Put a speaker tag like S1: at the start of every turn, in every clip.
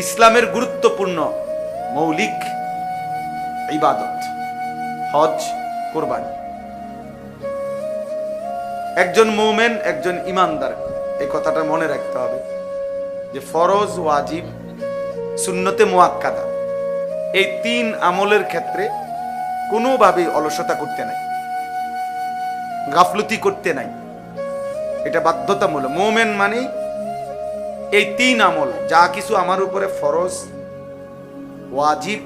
S1: ইসলামের গুরুত্বপূর্ণ মৌলিক ইবাদত, হজ, কোরবানি। একজন মৌমেন, একজন ইমানদার, এই কথাটা মনে রাখতে হবে যে ফরজ, ওয়াজিব, সুন্নতে মোয়াক্কাদা, এই তিন আমলের ক্ষেত্রে কোনোভাবেই অলসতা করতে নাই, গাফলতি করতে নাই। এটা বাধ্যতামূলক। মোমেন মানে এই তিন আমল, যা কিছু আমার উপরে ফরজ, ওয়াজিব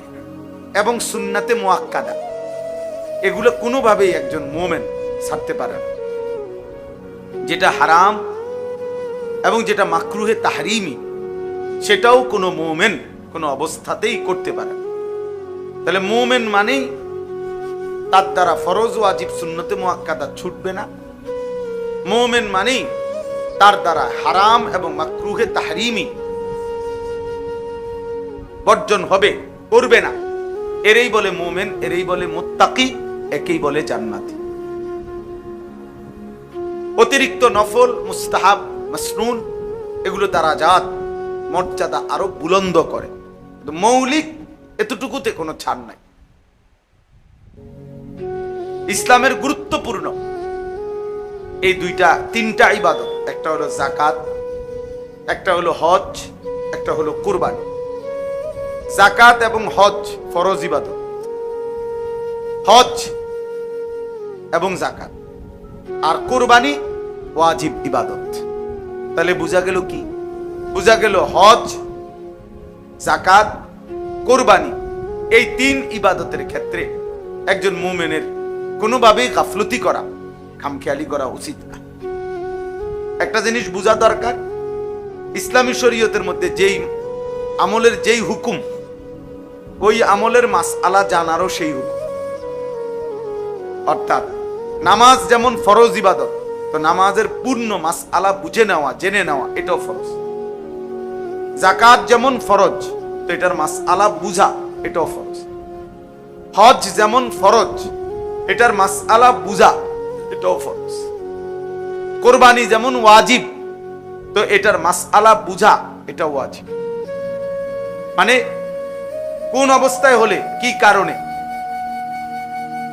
S1: এবং সুন্নাতে মোয়াক্কাদা, এগুলো কোনোভাবেই একজন মোমেন ছাড়তে পারে না। যেটা হারাম এবং যেটা মাকরুহে তাহারিমি, সেটাও কোনো মোমেন কোনো অবস্থাতেই করতে পারে তাহলে মোমেন মানেই তার দ্বারা ফরজ, ওয়াজিব, সুন্নতে মোয়াক্কাদা ছুটবে না। মোমেন মানেই তার দ্বারা হারাম এবং মাকরুহে তাহরিমি বর্জন হবে, করবে না। এরেই বলে মোমেন, এরেই বলে মুত্তাকি, একেই বলে জান্নাতি। অতিরিক্ত নফল, মুস্তাহাব, মাসনুন, এগুলো তারা জাত, মর্যাদা আরও বুলন্দ করে। মৌলিক এতটুকুতে কোনো ছাড় নাই। ইসলামের গুরুত্বপূর্ণ এই দুইটা, তিনটা ইবাদত। একটা হলো জাকাত একটা হলো হজ, একটা হলো কুরবানি। জাকাত এবং হজ ফরজ ইবাদত। হজ এবং জাকাত আর কোরবানি ওয়াজিব ইবাদত। তাহলে বোঝা গেল কি? বোঝা গেল হজ জাকাত কোরবানি, এই তিন ইবাদতের ক্ষেত্রে একজন মুমেনের কোনোভাবেই গাফলতি করা, খামখেয়ালি করা উচিত না। একটা জিনিস বোঝা দরকার। ইসলামী শরীয়তের মধ্যে যেই আমলের যেই হুকুম, ওই আমলের মাস আলা জানারও সেই হুকুম। অর্থাৎ নামাজ যেমন ফরজ ইবাদত, তো নামাজের পূর্ণ মাস আলা বুঝে নেওয়া, জেনে নেওয়া, এটাও ফরজ। জাকাত যেমন ফরজ, তো এটার মাস আলা বুঝা, এটাও ফরজ। হজ যেমন ফরজ, এটার মাস আলা বুঝা, এটাও ফরজ। কোরবানি যেমন ওয়াজিব, তো এটার মাস আলা বুঝা এটা ওয়াজিব। মানে কোন অবস্থায় হলে, কি কারণে?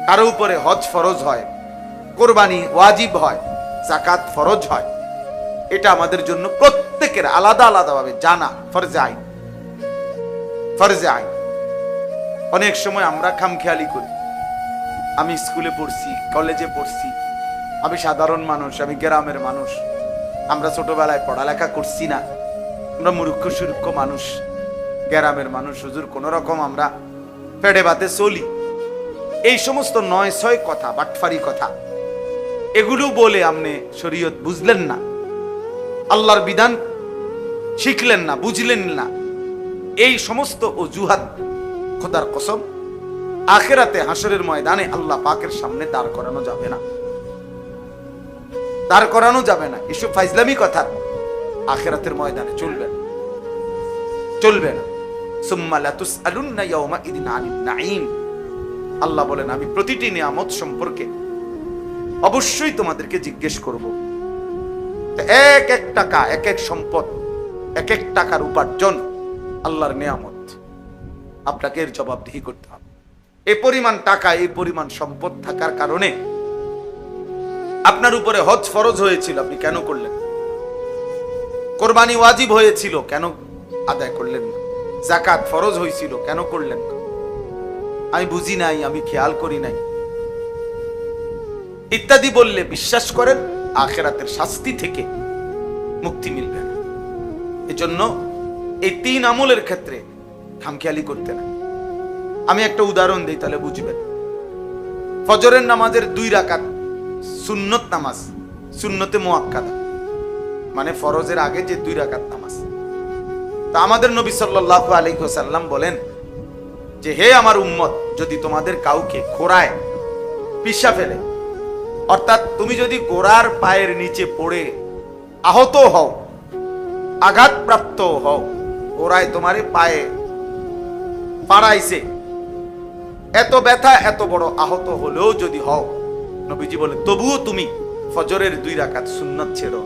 S1: কারও উপরে হজ ফরজ হয়, কোরবানি ওয়াজিব হয় জাকাত ফরজ হয়, এটা আমাদের জন্য প্রত্যেকের আলাদা আলাদাভাবে জানা, ফরজে আইন। ফরজে আইন। অনেক সময় আমরা খামখেয়ালি করি। আমি স্কুলে পড়ছি, কলেজে পড়ছি আমি সাধারণ মানুষ, আমি গ্রামের মানুষ। আমরা ছোটবেলায় পড়ালেখা করছি না। আমরা মূর্খ, সুরক্ষ মানুষ। গ্রামের মানুষ, হুজুর, কোন রকম আমরা পেড়ে বাতে চলি। এই সমস্ত নয় ছয় কথা, বাটফারি কথা, এগুলো বলে আপনি শরীয়ত বুঝলেন না। আল্লাহর বিধান শিখলেন না, বুঝলেন না। এই সমস্ত অজুহাত খোদার কসম, আখেরাতে হাসরের ময়দানে আল্লাহ পাকের সামনে দাঁড় করানো যাবে না। দাঁড় করানো যাবে না। এসব ফাইজলামি কথা। আখেরাতের ময়দানে চলবে না। চলবে না। আল্লাহ বলেন, আমি প্রতিটি নিয়ামত সম্পর্কে অবশ্যই তোমাদেরকে জিজ্ঞেস করব। এক এক টাকা, এক এক সম্পদ, এক এক টাকার উপার্জন আল্লাহর নিয়ামত। আপনাকে এর জবাবদিহি করতে হবে। এ পরিমাণ টাকা এই পরিমাণ সম্পদ থাকার কারণে আপনার উপরে হজ ফরজ হয়েছিল, আপনি কেন করলেন? কোরবানি ওয়াজিব হয়েছিল, কেন আদায় করলেন না? জাকাত ফরজ হয়েছিল, কেন করলেন না? আমি বুঝি নাই, আমি খেয়াল করি নাই। ইত্যাদি বললে বিশ্বাস করেন, আখেরাতের শাস্তি থেকে মুক্তি মিলবে না। এজন্য এই তিন আমলের ক্ষেত্রে খামখেয়ালি করতে না আমি একটা উদাহরণ দিই, তাহলে বুঝবেন। ফজরের নামাজের দুই রাকাত সুন্নত নামাজ, সুন্নতে মোয়াক্কাদা। মানে ফরজের আগে যে দুই রাকাত নামাজ। তা আমাদের নবী সাল্লাল্লাহু আলাইহি ওয়াসাল্লাম বলেন যে, হে আমার উম্মত, যদি তোমাদের কাউকে খোরায় পিসা ফেলে, অর্থাৎ তুমি যদি গোড়ার পায়ের নিচে পড়ে আহত হও, আঘাতপ্রাপ্ত হও ওরাই তোমারে পায়ে পাড়াইছে এত ব্যথা এত বড় আহত হলেও যদি হও নবীজি বলে তবুও তুমি ফজরের দুই রাকাত সুন্নত ছেড়ো।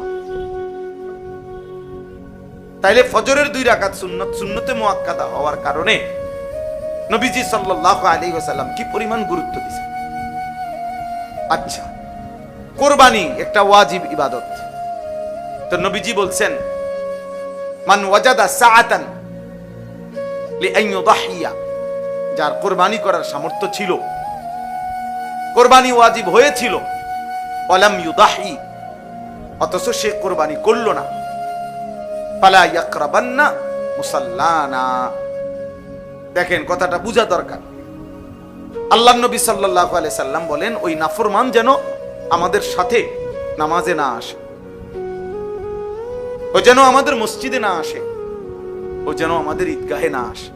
S1: তাইলে ফজরের দুই রাকাত সুন্নত সুন্নতে মুআক্কাদা হওয়ার কারণে নবীজি সাল্লাল্লাহু আলাইহি ওয়াসাল্লাম কি পরিমাণ গুরুত্ব দিয়েছেন? আচ্ছা কোরবানি একটা ওয়াজিব ইবাদত। তো নবীজি বলছেন, মান ওয়াজাদা সাআতান লিআন ইউদাহিয়া, যার কোরবানি করার সামর্থ্য ছিল কোরবানি ওয়াজিব হয়েছিল। ওয়ালাম ইউদাহি, অথচ সে কোরবানি করল না। ফালা ইয়াকরাবান্না মুসাল্লানা। দেখেন, কথাটা বোঝা দরকার। আল্লাহ নবী সাল্লাল্লাহু আলাইহি সাল্লাম বলেন, ওই নাফরমান যেন আমাদের সাথে নামাজে না আসে। ও যেন আমাদের মসজিদে না আসে। ও যেন আমাদের ঈদগাহে না আসে।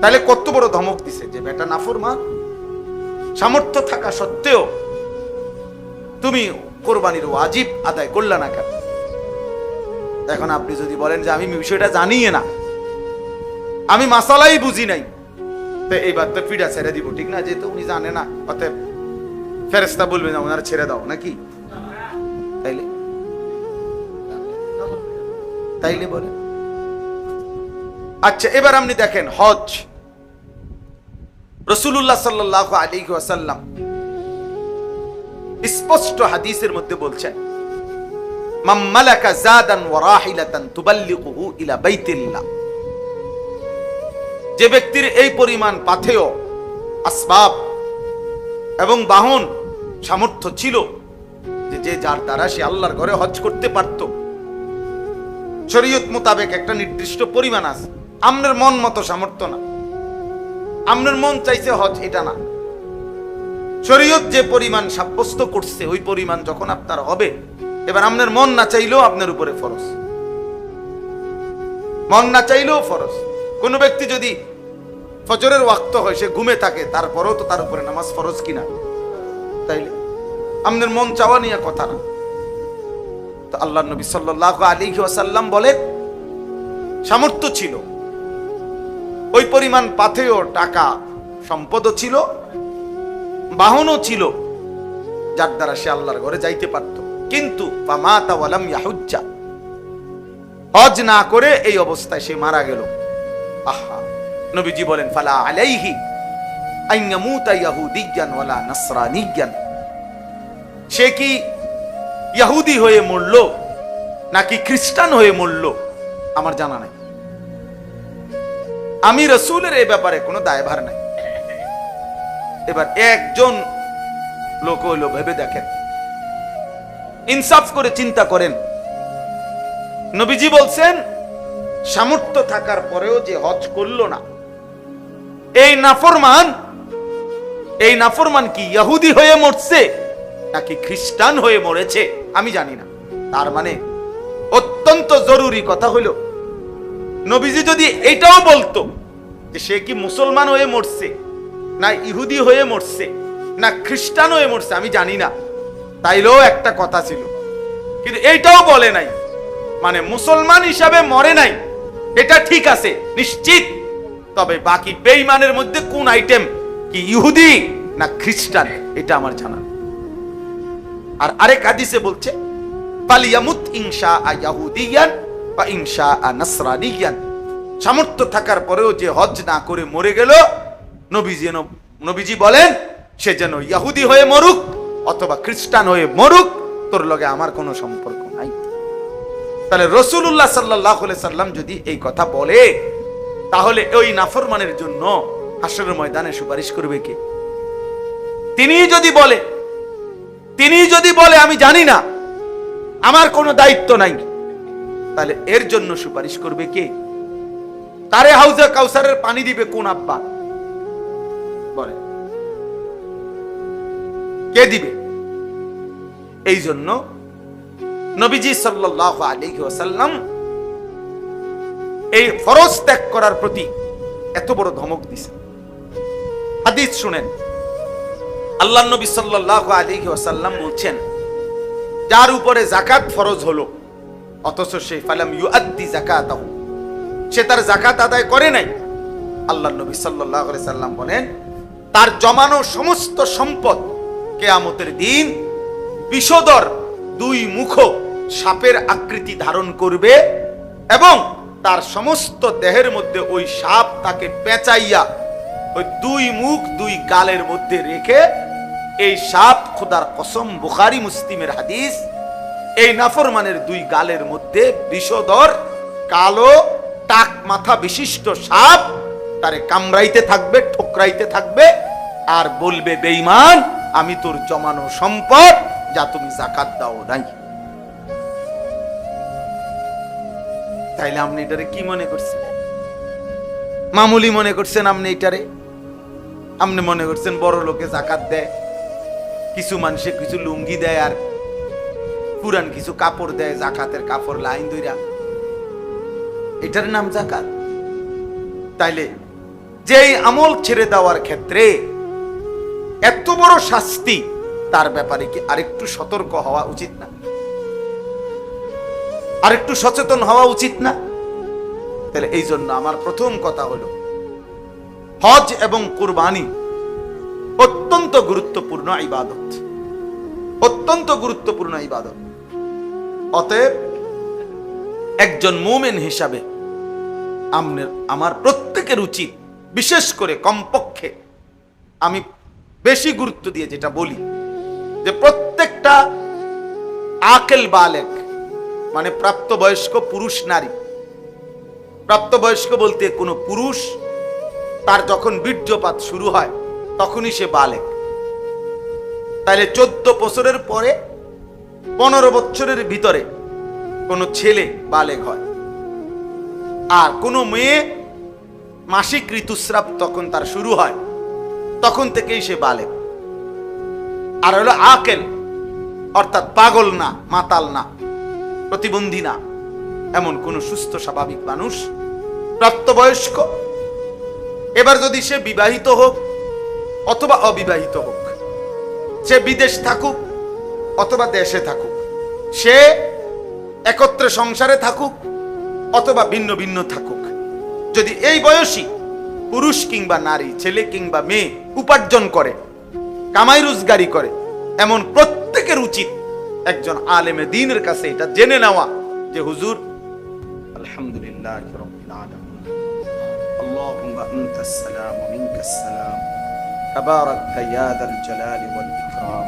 S1: তাহলে কত বড় ধমক দিছে যে, বেটা নাফরমান সামর্থ্য থাকা সত্ত্বেও তুমি কোরবানির ওয়াজিব আদায় করলা না কেন? এখন আপনি যদি বলেন যে আমি বিষয়টা জানিয়ে না, আমি মাসালাই বুঝি নাই, তো এইবার তো ফিডা ছেড়ে দিব, ঠিক না? যেহেতু উনি জানে না, অতএব ফেরেস্তা বলবে, না, ওনারা ছেড়ে দাও, নাকি? তাইলে? তাইলে বলে আচ্ছা এবার আপনি দেখেন, হজ রসুল্লাহ সাল্লাহ আলী ওয়াসাল্লাম স্পষ্ট হাদিসের মধ্যে বলছেন ইলা যে ব্যক্তির এই পরিমাণ পাথেয় আসবাব এবং বাহন সামর্থ্য ছিল যে যে যার দ্বারা সে আল্লাহর ঘরে হজ করতে পারত, শরীয়ত মোতাবেক একটা নির্দিষ্ট পরিমাণ আছে, আমনের মন মতো সামর্থ্য না। আমনের মন চাইছে হজ, এটা না। শরীয়ত যে পরিমাণ সাব্যস্ত করছে, ওই পরিমাণ যখন আপনার হবে, এবার আপনার মন না চাইলেও আপনার উপরে ফরজ। মন না চাইলেও ফরজ। কোন ব্যক্তি যদি ফজরের ওয়াক্ত হয়, সে ঘুমে থাকে, তারপরেও তো তার উপরে নামাজ ফরজ কিনা? তাইলে আপনার মন চাওয়া নিয়ে কথা না। তো আল্লাহ নবী সাল্লাহ আলী ওয়াসাল্লাম বলেন, সামর্থ্য ছিল। ওই পরিমাণ পাথেয় টাকা সম্পদও ছিল, বাহনও ছিল, যার দ্বারা সে আল্লাহর ঘরে যাইতে পারত। কিন্তু হজ না করে এই অবস্থায় সে মারা গেল। আহা, নবীজি বলেন, ফালা আলাইহি সে কি ইহুদি হয়ে মরল, নাকি খ্রিস্টান হয়ে মরল? আমার জানা নাই। আমি রসুলের এই ব্যাপারে কোনো দায়ভার নাই। এবার একজন লোক হইল, ভেবে দেখেন। ইনসাফ করে চিন্তা করেন। নবীজি বলছেন, সামর্থ্য থাকার পরেও যে হজ করল না। এই নাফরমান এই নাফরমান কি ইহুদি হয়ে মরছে, নাকি খ্রিস্টান হয়ে মরেছে, আমি জানি না। তার মানে অত্যন্ত জরুরি কথা হইল নবীজি যদি এটাও বলতো যে সে কি মুসলমান হয়ে মরছে, না ইহুদি হয়ে মরছে, না খ্রিস্টান হয়ে মরছে, আমি জানি না। তাইলেও একটা কথা ছিল। কিন্তু এইটাও বলে নাই। মানে মুসলমান হিসাবে মরে নাই। এটা ঠিক আছে, নিশ্চিত। তবে বাকি বেইমানের মধ্যে কোন আইটেম কি ইহুদি না খ্রিস্টান, এটা আমার জানা আর আরেক হাদিসে বলছে পালিয়ামুত ইনশা ইয়াহুদিয়ান বা ইনশা নাসরানিয়ান। সামর্থ্য থাকার পরেও যে হজ না করে মরে গেল যেন নবীজি বলেন, সে যেন ইয়াহুদি হয়ে মরুক অথবা খ্রিস্টান হয়ে মরুক, তোর লগে আমার কোনো সম্পর্ক নাই। তাহলে রসুল্লাহ সাল্লাহ সাল্লাম যদি এই কথা বলে, তাহলে ওই নাফরমানের জন্য হাসরের ময়দানে সুপারিশ করবে কে? তিনি যদি বলে, তিনি যদি বলে, আমি জানি না, আমার কোনো দায়িত্ব নাই। তাহলে এর জন্য সুপারিশ করবে কে? তারে হাউজে কাউসারের পানি দিবে কোন আব্বা? বলে। কে দিবে? এই জন্য নবীজি সাল্লাল্লাহু আলাইহি ওয়াসাল্লাম এই ফরজ ত্যাগ করার প্রতি এত বড় ধমক দিছে হাদিস শুনেন। আল্লাহ নবী সাল্লাল্লাহু আলাইহি ওয়াসাল্লাম বলছেন, যার উপরে জাকাত ফরজ হলো অথচ সে ফালাম ইউআদ্দি যাকাতাহু। সে তার জাকাত আদায় করে নাই। আল্লাহ নবী আলাইহি সাল্লাম বলেন, তার জমানো সমস্ত সম্পদ কেয়ামতের দিন বিষদর দুই মুখ সাপের আকৃতি ধারণ করবে এবং তার সমস্ত দেহের মধ্যে ওই সাপ তাকে পেঁচাইয়া ওই দুই মুখ দুই গালের মধ্যে রেখে এই সাপ খুদার কসম বুখারি, মুসলিমের হাদিস এই নাফরমানের দুই গালের মধ্যে বিষধর, কালো, টাক মাথা বিশিষ্ট সাপ তারে কামড়াইতে থাকবে, ঠোকরাইতে থাকবে আর বলবে, বেঈমান, আমি তোর জমানো সম্পদ যা তুমি জাকাত দাও নাই। তাইলে আপনি এটারে কি মনে করছেন? মামুলি মনে করছেন আপনি এটারে? আপনি মনে করছেন বড় লোকে জাকাত দেয়, কিছু মানুষে কিছু লুঙ্গি দেয় আর পুরান কিছু কাপড় দেয়, জাকাতের কাপড় লাইন দইরা এটার নাম জাকাত। তাইলে যেই আমল ছেড়ে দেওয়ার ক্ষেত্রে এত বড় শাস্তি, তার ব্যাপারে কি আরেকটু সতর্ক হওয়া উচিত না? আরেকটু সচেতন হওয়া উচিত না? তাহলে এই জন্য আমার প্রথম কথা হলো, হজ এবং কুরবানি অত্যন্ত গুরুত্বপূর্ণ ইবাদত। অত্যন্ত গুরুত্বপূর্ণ ইবাদত। অতএব একজন মোমেন হিসাবে আমনের, আমার প্রত্যেকের উচিত, বিশেষ করে কমপক্ষে, আমি বেশি গুরুত্ব দিয়ে যেটা বলি, যে প্রত্যেকটা আকেল বালেক মানে প্রাপ্তবয়স্ক পুরুষ নারী, প্রাপ্তবয়স্ক বলতে কোনো পুরুষ, তার যখন বীর্যপাত শুরু হয়, তখনই সে বালেক। তাহলে চোদ্দ বছরের পরে পনেরো বছরের ভিতরে কোনো ছেলে বালেক হয়। আর কোনো মেয়ে মাসিক ঋতুস্রাব তখন তার শুরু হয়। তখন থেকেই সে বালেক আর হলো আকেল, অর্থাৎ পাগল না, মাতাল না, প্রতিবন্ধী না, এমন কোন সুস্থ, স্বাভাবিক মানুষ প্রাপ্তবয়স্ক। এবার যদি সে বিবাহিত হোক অথবা অবিবাহিত হোক, সে বিদেশ থাকুক অথবা দেশে থাকুক সে একত্রে সংসারে থাকুক অথবা ভিন্ন ভিন্ন থাকুক যদি এই বয়সী পুরুষ কিংবা নারী ছেলে কিংবা মেয়ে উপার্জন করে কামাই রোজগারি করে এমন প্রত্যেকের উচিত একজন আলেমে দিনের কাছে এটা জেনে নেওয়া যে হুজুর আলহামদুলিল্লাহ রাব্বিল আলামিন اللهم انت السلام ومنك السلام تبارك يا ذا الجلال والاكرام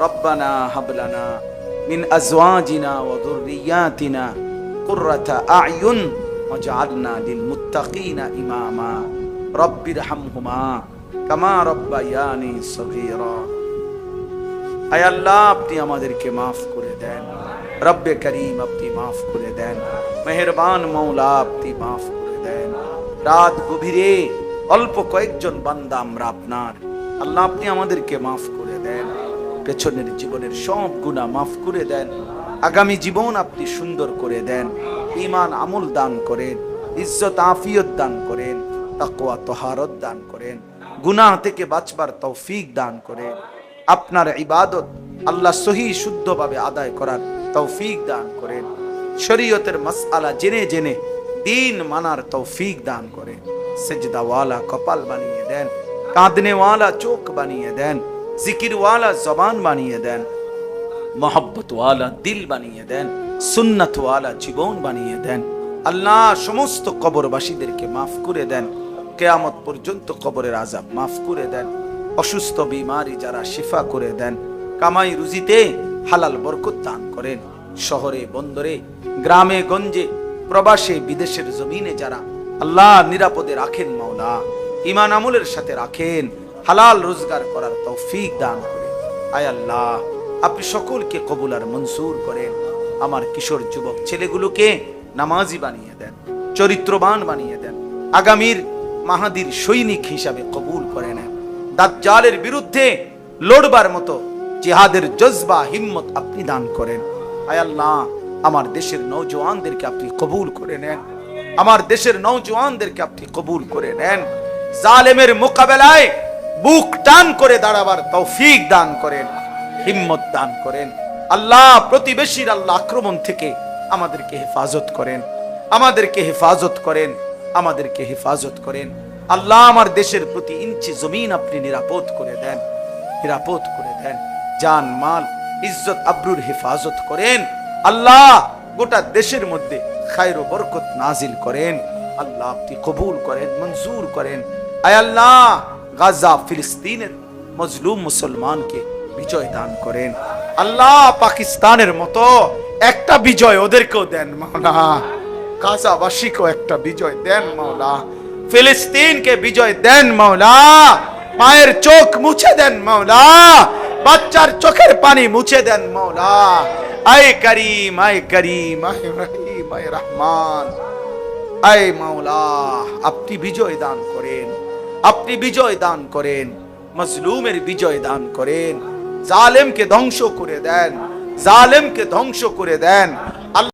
S1: রব্বানা হাবলানা মিন আজওয়াজিনা ওয়া যুররিয়াতিনা কুররাতা আ'য়ুন ওয়াজআলনা লিল মুত্তাকিনা ইমামা। রব্বিরহামহুমা কামা রব্বায়ানি সগীরা। আয় আল্লাহ, আপনি আমাদেরকে মাফ করে দেন। রব্বে করিম, আপনি মাফ করে দেন। মেহেরবান মৌলা আপনি মাফ করে দেন। রাত গভীরে অল্প কয়েকজন বান্দা আমরা আপনার। আল্লাহ, আপনি আমাদেরকে মাফ করে পেছনের জীবনের সব গুণা মাফ করে দেন। আগামী জীবন আপনি সুন্দর করে দেন। ইমান আমল দান করেন, ইজ্জত আফিয়ত দান করেন, তাকওয়া তহারত দান করেন, গুনাহ থেকে বাঁচবার তৌফিক দান করেন। আপনার ইবাদত আল্লাহ সহি শুদ্ধভাবে আদায় করার তৌফিক দান করেন। শরীয়তের মাসআলা জেনে জেনে দিন মানার তৌফিক দান করেন। সেজদাওয়ালা কপাল বানিয়ে দেন, কাঁদনেওয়ালা চোখ বানিয়ে দেন। জিকিরওয়ালা জবান বানিয়ে দেন, মোহব্বতওয়ালা দিল বানিয়ে দেন, সুন্নতওয়ালা জীবন বানিয়ে দেন। আল্লাহ সমস্ত কবরবাসীদেরকে মাফ করে দেন, কেয়ামত পর্যন্ত কবরের আজাব মাফ করে দেন, অসুস্থ বিমারি যারা শিফা করে দেন, কামাই রুজিতে হালাল বরকত দান করেন। শহরে, বন্দরে, গ্রামে, গঞ্জে, প্রবাসে, বিদেশের জমিনে যারা আল্লাহ নিরাপদে রাখেন মাওলা ইমান আমলের সাথে রাখেন হালাল রোজগার করার তৌফিক দান করেন। আয় আল্লাহ, আপনি সকলকে কবুল আর মনসুর করেন। আমার কিশোর যুবক ছেলেগুলোকে নামাজি বানিয়ে দেন, চরিত্রবান বানিয়ে দেন। আগামীর মাহাদির সৈনিক হিসাবে কবুল করে নেন। দাজ্জালের বিরুদ্ধে লড়বার মতো জিহাদের জজবা, হিম্মত আপনি দান করেন। আয় আল্লাহ, আমার দেশের নৌজওয়ানদেরকে আপনি কবুল করে নেন। আমার দেশের নৌজওয়ানদেরকে আপনি কবুল করে নেন। জালেমের মোকাবেলায় বুক টান করে দাঁড়াবার তৌফিক দান করেন, হিম্মত দান করেন। আল্লাহ প্রতিবেশীর আল্লাহ আক্রমণ থেকে আমাদেরকে হেফাজত করেন, আমাদেরকে হেফাজত করেন, আমাদেরকে হেফাজত করেন। আল্লাহ আমার দেশের প্রতি ইঞ্চি জমিন আপনি নিরাপদ করে দেন, নিরাপদ করে দেন। জান, মাল, ইজ্জত, আব্রুর হেফাজত করেন। আল্লাহ গোটা দেশের মধ্যে খায়র বরকত নাজিল করেন। আল্লাহ আপনি কবুল করেন, মঞ্জুর করেন। আয় আল্লাহ গাজা ফিলিস্তিনের মজলুম মুসলমানকে বিজয় দান করেন। আল্লাহ পাকিস্তানের মতো একটা বিজয় ওদেরকেও দেন মাওলা। গাজাবাসীকেও একটা বিজয় দেন মাওলা। ফিলিস্তিনকে বিজয় দেন মাওলা। মায়ের চোখ মুছে দেন মাওলা। বাচ্চার চোখের পানি মুছে দেন মাওলা। আয় করিম আয় করিম আয় রহিম আয় রহমান। আয় মাওলা, আপনি বিজয় দান করেন। আপনি বিজয় দান করেন, মজলুমের বিজয় দান করেন, জালেমকে ধ্বংস করে দেন, জালেমকে ধ্বংস করে দেন।